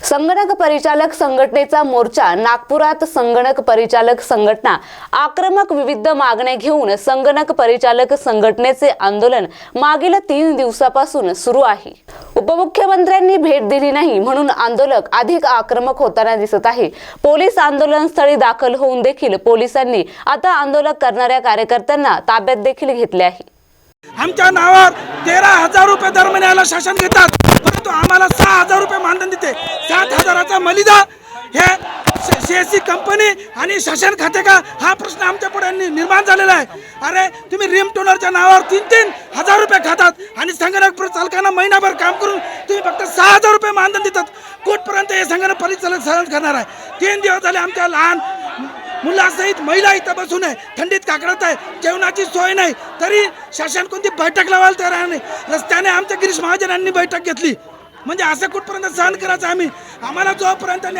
संगणक परिचालक संघटनेचा मोर्चा नागपुरात संगणक परिचालक संघटना आक्रमक विविध मागण्या घेऊन संगणक परिचालक संघटनेचे आंदोलन मागील तीन दिवसापासून सुरू आहे. उपमुख्यमंत्र्यांनी भेट दिली नाही म्हणून आंदोलक अधिक आक्रमक होताना दिसत आहे. पोलीस आंदोलनस्थळी दाखल होऊन देखील पोलिसांनी आता आंदोलक करणाऱ्या कार्यकर्त्यांना ताब्यात देखील घेतले आहे. आमच्या नावावर तेरा हजार रुपये दर महिन्याला शासन घेतात परंतु आम्हाला सहा हजार रुपये मानधन देते सात हजाराचा मलिदा हे सी कंपनी आणि शासन खाते का? हा प्रश्न आमच्या पुढे निर्माण झालेला आहे. अरे तुम्ही रिम टोनरच्या नावावर तीन तीन हजार रुपये खातात आणि संगणक चालकांना महिनाभर काम करून तुम्ही फक्त सहा हजार रुपये मानधन देतात. कुठपर्यंत हे संगणक परिचालक सहन करणार आहे? तीन दिवस झाले आमच्या लहान मुलासहित महिला इथं बसून आहे. थंडीत काकडत आहे. जेवणाची सोय नाही. तरी शासन कोणती बैठक लावायला तयार नाही रस्त्याने आमच्या गिरीश महाजनांनी बैठक घेतली. म्हणजे असं कुठपर्यंत सहन करायचं आम्ही? आम्हाला जोपर्यंत न्याय